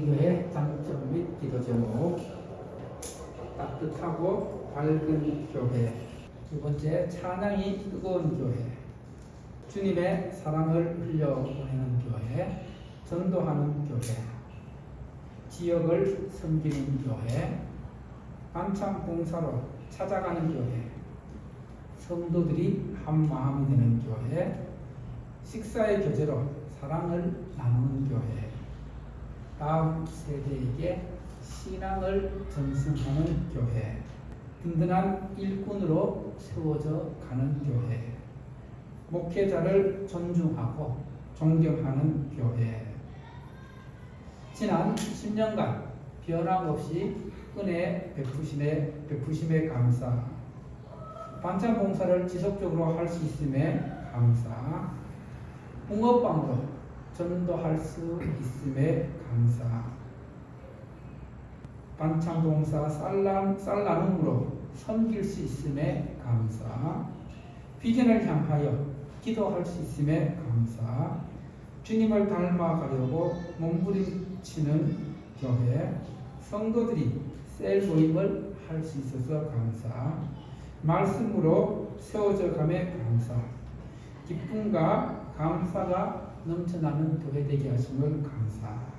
교회 장점 및 기도 제목. 따뜻하고 밝은 교회. 두 번째 찬양이 뜨거운 교회. 주님의 사랑을 흘려보내는 교회. 전도하는 교회. 지역을 섬기는 교회. 반찬 봉사로 찾아가는 교회. 성도들이 한 마음이 되는 교회. 식사의 교제로 사랑을 나누는 교회 다음 세대에게 신앙을 전승하는 교회, 든든한 일꾼으로 세워져 가는 교회, 목회자를 존중하고 존경하는 교회. 지난 10년간 변함없이 은혜 베푸심에, 베푸심에 감사, 반찬 봉사를 지속적으로 할 수 있음에 감사, 붕어빵으로 전도할 수 있음에 감사. 반찬 봉사 쌀남, 쌀나눔으로 섬길 수 있음에 감사. 비전을 향하여 기도할 수 있음에 감사. 주님을 닮아가려고 몸부림치는 교회 성도들이 셀 모임을 할 수 있어서 감사. 말씀으로 세워져 감에 감사. 기쁨과 감사가 넘쳐나는 교회 되게 하심을 감사.